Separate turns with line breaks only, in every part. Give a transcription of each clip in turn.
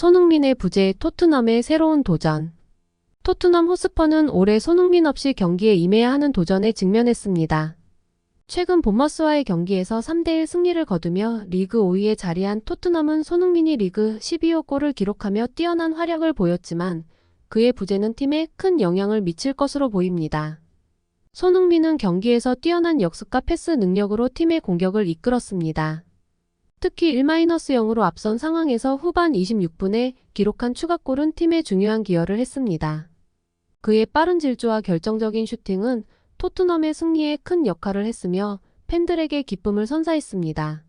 손흥민의 부재 토트넘의 새로운 도전. 토트넘 호스퍼는 올해 손흥민 없이 경기에 임해야 하는 도전에 직면했습니다. 최근 본머스와의 경기에서 3대1 승리를 거두며 리그 5위에 자리한 토트넘은 손흥민이 리그 12호 골을 기록하며 뛰어난 활약을 보였지만 그의 부재는 팀에 큰 영향을 미칠 것으로 보입니다. 손흥민은 경기에서 뛰어난 역습과 패스 능력으로 팀의 공격을 이끌었습니다. 특히 1-0으로 앞선 상황에서 후반 26분에 기록한 추가골은 팀에 중요한 기여를 했습니다. 그의 빠른 질주와 결정적인 슈팅은 토트넘의 승리에 큰 역할을 했으며 팬들에게 기쁨을 선사했습니다.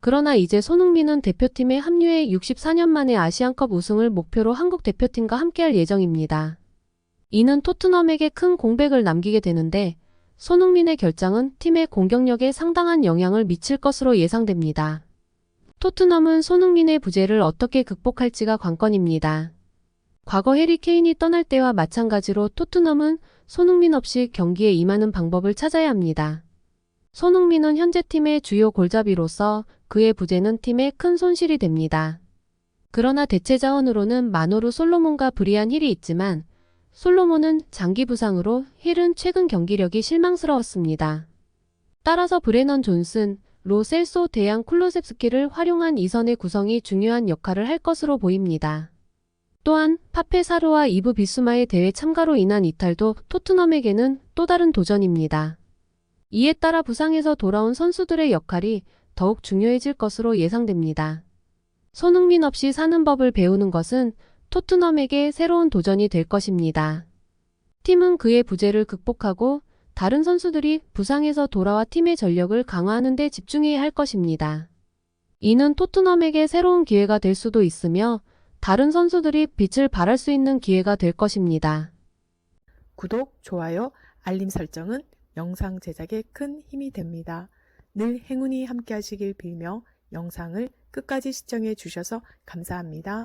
그러나 이제 손흥민은 대표팀에 합류해 64년 만에 아시안컵 우승을 목표로 한국 대표팀과 함께할 예정입니다. 이는 토트넘에게 큰 공백을 남기게 되는데 손흥민의 결장은 팀의 공격력에 상당한 영향을 미칠 것으로 예상됩니다. 토트넘은 손흥민의 부재를 어떻게 극복할지가 관건입니다. 과거 해리 케인이 떠날 때와 마찬가지로 토트넘은 손흥민 없이 경기에 임하는 방법을 찾아야 합니다. 손흥민은 현재 팀의 주요 골잡이로서 그의 부재는 팀에 큰 손실이 됩니다. 그러나 대체 자원으로는 마노루 솔로몬과 브리안 힐이 있지만 솔로몬은 장기 부상으로 힐은 최근 경기력이 실망스러웠습니다. 따라서 브레넌 존슨, 로 셀소 대양 쿨로셉스키를 활용한 이선의 구성이 중요한 역할을 할 것으로 보입니다. 또한 파페 사르와 이브 비수마의 대회 참가로 인한 이탈도 토트넘에게는 또 다른 도전입니다. 이에 따라 부상에서 돌아온 선수들의 역할이 더욱 중요해질 것으로 예상됩니다. 손흥민 없이 사는 법을 배우는 것은 토트넘에게 새로운 도전이 될 것입니다. 팀은 그의 부재를 극복하고 다른 선수들이 부상에서 돌아와 팀의 전력을 강화하는 데 집중해야 할 것입니다. 이는 토트넘에게 새로운 기회가 될 수도 있으며 다른 선수들이 빛을 발할 수 있는 기회가 될 것입니다.
구독, 좋아요, 알림 설정은 영상 제작에 큰 힘이 됩니다. 늘 행운이 함께 하시길 빌며 영상을 끝까지 시청해 주셔서 감사합니다.